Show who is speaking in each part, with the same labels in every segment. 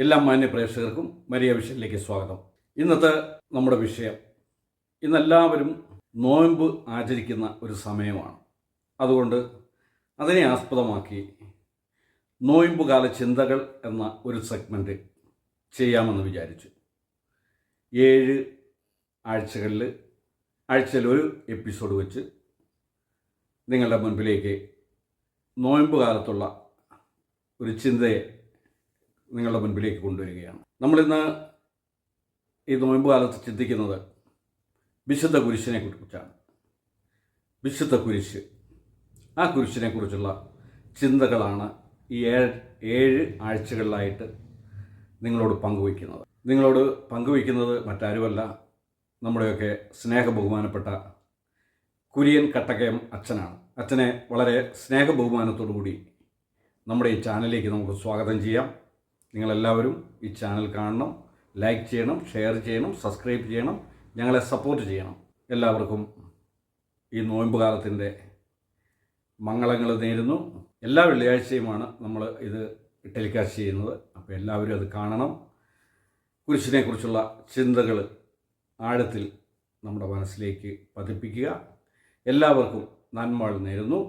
Speaker 1: എല്ലാ മാന്യ പ്രേക്ഷകർക്കും മരിയ വിഷയിലേക്ക് സ്വാഗതം. ഇന്നത്തെ നമ്മുടെ വിഷയം ഇന്നെല്ലാവരും നോയമ്പ് ആചരിക്കുന്ന ഒരു സമയമാണ്. അതുകൊണ്ട് അതിനെ ആസ്പദമാക്കി നോയമ്പുകാല ചിന്തകൾ എന്ന ഒരു സെഗ്മെന്റ് ചെയ്യാമെന്ന് വിചാരിച്ചു. ഏഴ് ആഴ്ചകളിൽ ആഴ്ചയിൽ ഒരു എപ്പിസോഡ് വെച്ച് നിങ്ങളുടെ മുൻപിലേക്ക് നോയമ്പ് കാലത്തുള്ള ഒരു ചിന്തയെ നിങ്ങളുടെ മുൻപിലേക്ക് കൊണ്ടുവരികയാണ്. നമ്മളിന്ന് ഈ നോയമ്പ് കാലത്ത് ചിന്തിക്കുന്നത് വിശുദ്ധ കുരിശിനെ കുറിച്ചാണ്. വിശുദ്ധ കുരിശ്. ആ കുരിശിനെ കുറിച്ചുള്ള ചിന്തകളാണ് ഈ ഏഴ് ഏഴ് ആഴ്ചകളിലായിട്ട് നിങ്ങളോട് പങ്കുവയ്ക്കുന്നത്. നിങ്ങളോട് പങ്കുവയ്ക്കുന്നത് മറ്റാരുമല്ല നമ്മുടെയൊക്കെ സ്നേഹ ബഹുമാനപ്പെട്ട കുര്യൻ കട്ടക്കയം അച്ഛനാണ്. അച്ഛനെ വളരെ സ്നേഹ ബഹുമാനത്തോടു കൂടി നമ്മുടെ ഈ ചാനലിലേക്ക് നമുക്ക് സ്വാഗതം ചെയ്യാം. നിങ്ങളെല്ലാവരും ഈ ചാനൽ കാണണം ലൈക്ക് ചെയ്യണം ഷെയർ ചെയ്യണം സബ്സ്ക്രൈബ് ചെയ്യണം ഞങ്ങളെ സപ്പോർട്ട് ചെയ്യണം. എല്ലാവർക്കും ഈ നോയമ്പ് കാലത്തിന്റെ മംഗളങ്ങൾ നേരുന്നു. എല്ലാ വെള്ളിയാഴ്ചയുമാണ് നമ്മൾ ഇത് ടെലികാസ്റ്റ് ചെയ്യുന്നത്. അപ്പോൾ എല്ലാവരും അത് കാണണം. കുരിശിനെക്കുറിച്ചുള്ള ചിന്തകൾ ആഴത്തിൽ നമ്മുടെ മനസ്സിലേക്ക് പതിപ്പിക്കുക. എല്ലാവർക്കും നന്മകൾ നേരുന്നു.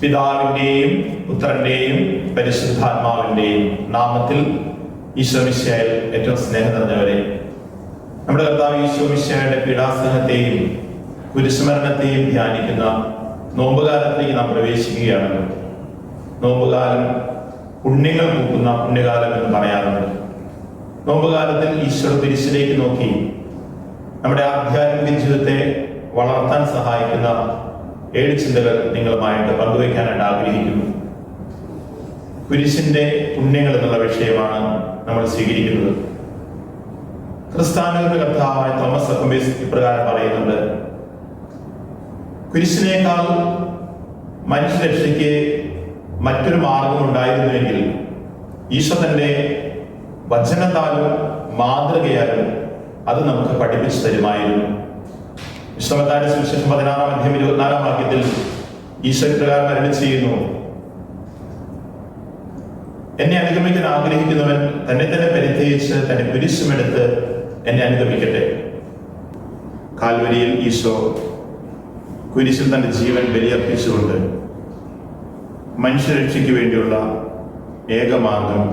Speaker 2: പിതാവിന്റെയും പുത്രന്റെയും പരിശുദ്ധാത്മാവിന്റെയും നാമത്തിൽ ഈശോമിശായിൽ ഏറ്റവും സ്നേഹം നിറഞ്ഞവരെ നമ്മുടെ കർത്താവ് ഈശോമിശായുടെ പീഡാസ്നേഹത്തെയും കുരിശുമരണത്തെയും ധ്യാനിക്കുന്ന നോമ്പുകാലത്തേക്ക് നാം പ്രവേശിക്കുകയാണല്ലോ. നോമ്പുകാലം പുണ്യങ്ങൾ പൂക്കുന്ന പുണ്യകാലം എന്ന് പറയാറുണ്ട്. നോമ്പുകാലത്തിൽ ഈശ്വര തിരിച്ചിലേക്ക് നോക്കി നമ്മുടെ ആധ്യാത്മിക ജീവിതത്തെ വളർത്താൻ സഹായിക്കുന്ന ഏഴ് ചിന്തകൾ നിങ്ങളുമായിട്ട് പങ്കുവയ്ക്കാനായിട്ട് ആഗ്രഹിക്കുന്നു. കുരിശിന്റെ പുണ്യങ്ങൾ എന്നുള്ള വിഷയമാണ് നമ്മൾ സ്വീകരിക്കുന്നത്. ക്രിസ്താനുകളുടെ കർത്താവായ തോമസ് അക്കംബേസ് ഇപ്രകാരം പറയുന്നുണ്ട്. കുരിശിനേക്കാൾ മനുഷ്യരക്ഷയ്ക്ക് മറ്റൊരു മാർഗം ഉണ്ടായിരുന്നുവെങ്കിൽ ഈശോ തന്റെ വചനത്താലും മാതൃകയാലും അത് നമുക്ക് പഠിപ്പിച്ചു തരുമായിരുന്നു. വിശ്വമത്താന്റെ സുവിശേഷം പതിനാറാം അധ്യം ഇരുപത്തിനാലാം വാക്യത്തിൽ ഈശോ പ്രകാരം അരളി ചെയ്യുന്നു എന്നെ അനുഗമിക്കാൻ ആഗ്രഹിക്കുന്നവൻ തന്നെ തന്നെ പരിത്യജിച്ച് തന്നെ കുരിശുമെടുത്ത് എന്നെ അനുഗമിക്കട്ടെ. കാൽവരിയിൽ ഈശോ കുരിശിൽ തന്റെ ജീവൻ ബലിയർപ്പിച്ചുകൊണ്ട് മനുഷ്യരക്ഷയ്ക്ക് വേണ്ടിയുള്ള ഏകമാർഗം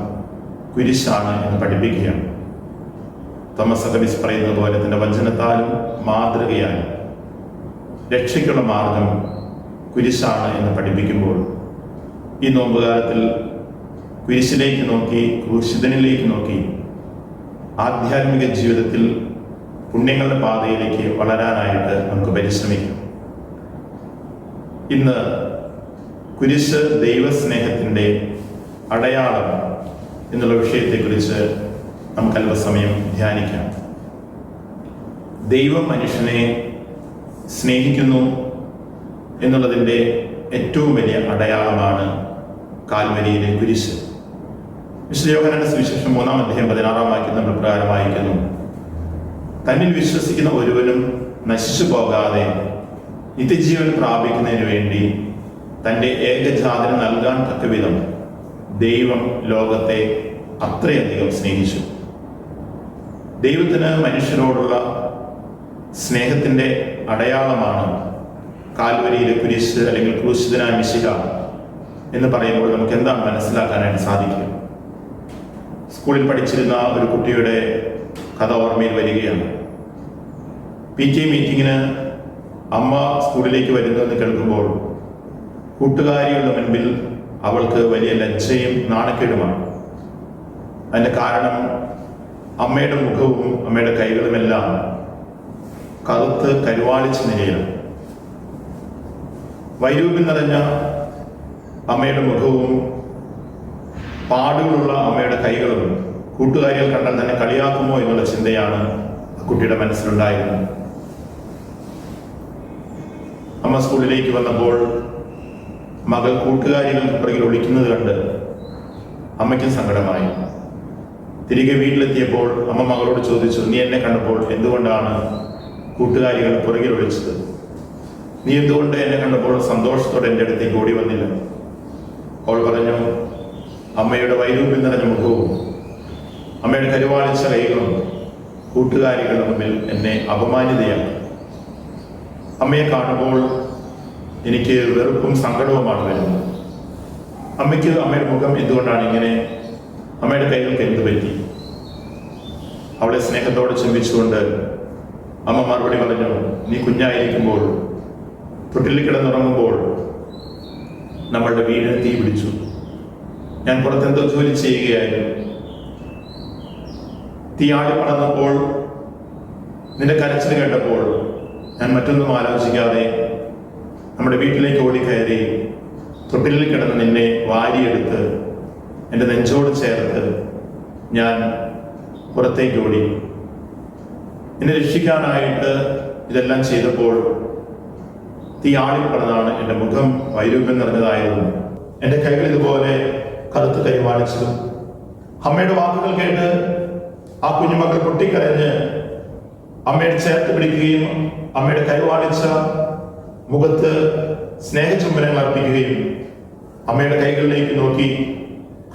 Speaker 2: കുരിശാണ് എന്ന് പഠിപ്പിക്കുകയാണ്. തോമസ് അഗബിസ് പറയുന്നത് പോലെ തന്റെ വചനത്താലും മാതൃകയാലും രക്ഷയ്ക്കുള്ള മാർഗം കുരിശാണ് എന്ന് പഠിപ്പിക്കുമ്പോൾ ഈ നോമ്പുകാലത്തിൽ കുരിശിലേക്ക് നോക്കി ക്രൂശിതനിലേക്ക് നോക്കി ആധ്യാത്മിക ജീവിതത്തിൽ പുണ്യങ്ങളുടെ പാതയിലേക്ക് വളരാനായിട്ട് നമുക്ക് പരിശ്രമിക്കാം. ഇന്ന് കുരിശ് ദൈവസ്നേഹത്തിന്റെ അടയാളം എന്നുള്ള വിഷയത്തെക്കുറിച്ച് നമുക്ക് അല്പസമയം ധ്യാനിക്കാം. ദൈവം മനുഷ്യനെ സ്നേഹിക്കുന്നു എന്നുള്ളതിന്റെ ഏറ്റവും വലിയ അടയാളമാണ് കാൽവരിയിലെ കുരിശ്. വിശുദ്ധയോഹനന്റെ സുവിശേഷം മൂന്നാം അധ്യായം പതിനാറാം നമ്മൾ പ്രകാരം വായിക്കുന്നു. തന്നിൽ വിശ്വസിക്കുന്ന ഒരുവനും നശിച്ചു പോകാതെ നിത്യജീവൻ പ്രാപിക്കുന്നതിന് വേണ്ടി തന്റെ ഏകജാതന് നൽകാൻ തക്കവിധം ദൈവം ലോകത്തെ അത്രയധികം സ്നേഹിച്ചു. ദൈവത്തിന് മനുഷ്യരോടുള്ള സ്നേഹത്തിന്റെ അടയാളമാണ് കാൽവരിയിലെ കുരിശ് അല്ലെങ്കിൽ ക്രൂശിതനായ മിശിക എന്ന് പറയുമ്പോൾ നമുക്ക് എന്താണ് മനസ്സിലാക്കാനായിട്ട് സാധിക്കുക? സ്കൂളിൽ പഠിച്ചിരുന്ന ഒരു കുട്ടിയുടെ കഥ ഓർമ്മയിൽ വരികയാണ്. പി ടി മീറ്റിങ്ങിന് അമ്മ സ്കൂളിലേക്ക് വരുന്നു എന്ന് കേൾക്കുമ്പോൾ കൂട്ടുകാരിയുടെ മുൻപിൽ അവൾക്ക് വലിയ ലജ്ജയും നാണക്കേടുമാണ്. അതിന്റെ കാരണം അമ്മയുടെ മുഖവും അമ്മയുടെ കൈകളുമെല്ലാം കറുത്ത് കരുവാളിച്ച നിലയിലാണ് വൈരൂപ്യം നിറഞ്ഞ അമ്മയുടെ മുഖവും പാടുകളുള്ള അമ്മയുടെ കൈകളും കൂട്ടുകാരികൾ കണ്ടാൽ തന്നെ കളിയാക്കുമോ എന്നുള്ള ചിന്തയാണ് കുട്ടിയുടെ മനസ്സിലുണ്ടായിരുന്നത്. അമ്മ സ്കൂളിലേക്ക് വന്നപ്പോൾ മകൾ കൂട്ടുകാരികൾക്ക് പുറകിൽ ഒളിക്കുന്നത് കണ്ട് അമ്മയ്ക്കും സങ്കടമായി. തിരികെ വീട്ടിലെത്തിയപ്പോൾ അമ്മ മകളോട് ചോദിച്ചു നീ എന്നെ കണ്ടപ്പോൾ എന്തുകൊണ്ടാണ് കൂട്ടുകാരികൾ പുറകിൽ ഒഴിച്ചത് നീ എന്തുകൊണ്ട് എന്നെ കണ്ടപ്പോൾ സന്തോഷത്തോടെ എന്റെ അടുത്തേക്ക് ഓടി വന്നില്ല? അവൾ പറഞ്ഞു അമ്മയുടെ വൈരൂപ്യം നിറഞ്ഞ മുഖവും അമ്മയുടെ കരുവാളിച്ച കൈകളും കൂട്ടുകാരികളുടെ മുമ്പിൽ എന്നെ അപമാനിതയാണ് അമ്മയെ കാണുമ്പോൾ എനിക്ക് വെറുപ്പും സങ്കടവുമാണ് വരുന്നത്. അമ്മയ്ക്ക് അമ്മയുടെ മുഖം എന്തുകൊണ്ടാണ് ഇങ്ങനെ? അമ്മയുടെ കൈകൾക്ക് എന്ത് പറ്റി? അവളെ സ്നേഹത്തോടെ ചുംബിച്ചുകൊണ്ട് അമ്മ മറുപടി പറഞ്ഞു നീ കുഞ്ഞായിരിക്കുമ്പോൾ തൊട്ടിൽ കിടന്നുറങ്ങുമ്പോൾ നമ്മളുടെ വീട് തീ പിടിച്ചു. ഞാൻ പുറത്തെന്തോ ജോലി ചെയ്യുകയായിരുന്നു. തീ ആടി പടന്നപ്പോൾ നിന്റെ കരച്ചിൽ കേട്ടപ്പോൾ ഞാൻ മറ്റൊന്നും ആലോചിക്കാതെ നമ്മുടെ വീട്ടിലേക്ക് ഓടിക്കയറി തൊട്ടിലിൽ കിടന്ന് നിന്നെ വാരിയെടുത്ത് എന്റെ നെഞ്ചോട് ചേർത്ത് ഞാൻ പുറത്തേക്ക് ഓടി. എന്നെ രക്ഷിക്കാനായിട്ട് ഇതെല്ലാം ചെയ്തപ്പോൾ തീ ആളിപ്പടന്നാണ് എന്റെ മുഖം വൈരൂപ്യം നിറഞ്ഞതായിരുന്നു. എന്റെ കൈകൾ ഇതുപോലെ കറുത്ത് കൈമാണിച്ചതും അമ്മയുടെ വാക്കുകൾ കേട്ട് ആ കുഞ്ഞുമക്കൾ പൊട്ടിക്കരഞ്ഞ് അമ്മയുടെ ചേർത്ത് പിടിക്കുകയും അമ്മയുടെ കൈവാണിച്ച മുഖത്ത് സ്നേഹചുംബനങ്ങൾ അർപ്പിക്കുകയും അമ്മയുടെ കൈകളിലേക്ക് നോക്കി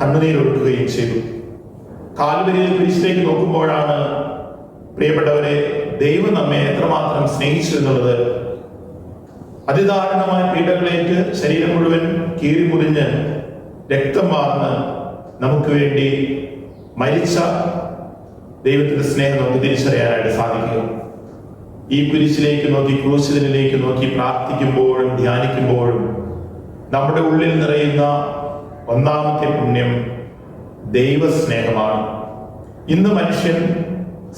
Speaker 2: കണ്ണുനീരൊഴുക്കുകയും ചെയ്തു. കാൽവരിയിൽ കുരിശിലേക്ക് നോക്കുമ്പോഴാണ് പ്രിയപ്പെട്ടവരെ ദൈവം നമ്മെ എത്രമാത്രം സ്നേഹിച്ചു എന്നുള്ളത് അതിദാരുണമായ പീഡകളേറ്റ് ശരീരം മുഴുവൻ കീറി മുറിഞ്ഞ് രക്തം വാർന്ന് നമുക്ക് വേണ്ടി മരിച്ച ദൈവത്തിന്റെ സ്നേഹം നമുക്ക് തിരിച്ചറിയാനായിട്ട് സാധിക്കുക ഈ കുരിശിലേക്ക് നോക്കി ക്രൂശിതനിലേക്ക് നോക്കി പ്രാർത്ഥിക്കുമ്പോഴും ധ്യാനിക്കുമ്പോഴും നമ്മുടെ ഉള്ളിൽ നിറയുന്ന ഒന്നാമത്തെ പുണ്യം ദൈവസ്നേഹമാണ്. ഇന്ന് മനുഷ്യൻ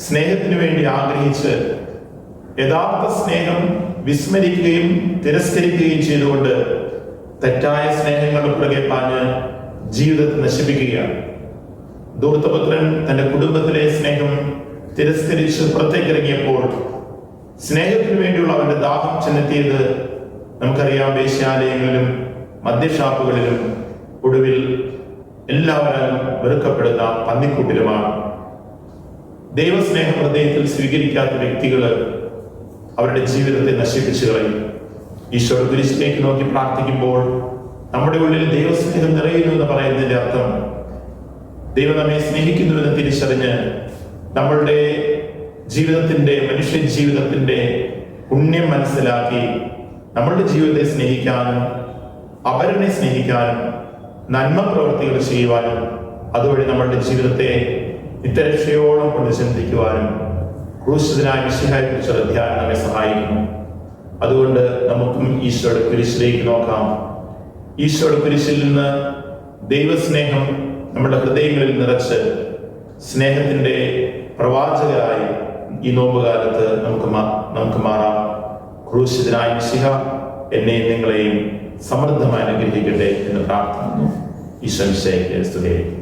Speaker 2: സ്നേഹത്തിന് വേണ്ടി ആഗ്രഹിച്ച് യഥാർത്ഥ സ്നേഹം വിസ്മരിക്കുകയും തിരസ്കരിക്കുകയും ചെയ്തുകൊണ്ട് തെറ്റായ സ്നേഹങ്ങളുടെ പുറകെ പാഞ്ഞ് ജീവിതത്തെ നശിപ്പിക്കുകയാണ്. ദൂർത്തപുത്രൻ തന്റെ കുടുംബത്തിലെ സ്നേഹം തിരസ്കരിച്ച് പുറത്തേക്കിറങ്ങിയപ്പോൾ സ്നേഹത്തിന് വേണ്ടിയുള്ള അവന്റെ ദാഹം ചെന്നെത്തിയത് നമുക്കറിയാം വേശ്യാലയങ്ങളിലും മദ്യഷാപ്പുകളിലും ഒടുവിൽ എല്ലാവരും വെറുക്കപ്പെടുന്ന പന്നിക്കൂട്ടിലുമാണ്. ദൈവസ്നേഹ ഹൃദയത്തിൽ സ്വീകരിക്കാത്ത വ്യക്തികൾ അവരുടെ ജീവിതത്തെ നശിപ്പിച്ചു കളയും. ഈശോ കുരിശിലേക്ക് നോക്കി പ്രാർത്ഥിക്കുമ്പോൾ നമ്മുടെ ഉള്ളിൽ ദൈവസ്നേഹം നിറയുന്നു എന്ന് പറയുന്നതിന്റെ അർത്ഥം ദൈവം നമ്മെ സ്നേഹിക്കുന്നുവെന്ന് തിരിച്ചറിഞ്ഞ് നമ്മളുടെ ജീവിതത്തിന്റെ മനുഷ്യ ജീവിതത്തിന്റെ പുണ്യം മനസ്സിലാക്കി നമ്മളുടെ ജീവിതത്തെ സ്നേഹിക്കാനും അവരനെ സ്നേഹിക്കാനും നന്മ പ്രവൃത്തികൾ ചെയ്യുവാനും അതുവഴി നമ്മളുടെ ജീവിതത്തെ നിത്യരക്ഷയോളം കൊണ്ട് ചിന്തിക്കുവാനും മിശിഹായി കുറിച്ചുള്ള ധ്യാനം നമ്മെ സഹായിക്കുന്നു. അതുകൊണ്ട് നമുക്കും ഈശോയുടെ കുരിശിലേക്ക് നോക്കാം. ഈശോയുടെ കുരിശിൽ നിന്ന് ദൈവസ്നേഹം നമ്മുടെ ഹൃദയങ്ങളിൽ നിറച്ച് സ്നേഹത്തിന്റെ പ്രവാചകരായി ഈ നോമ്പുകാലത്ത് നമുക്ക് നമുക്ക് മാറാം. ക്രൂശിതനായ മിശിഹ എന്നെയും നിങ്ങളെയും സമൃദ്ധമായി അനുഗ്രഹിക്കട്ടെ എന്ന് പ്രാർത്ഥിക്കുന്നു. ഈശ്വരൻ സ്തുതി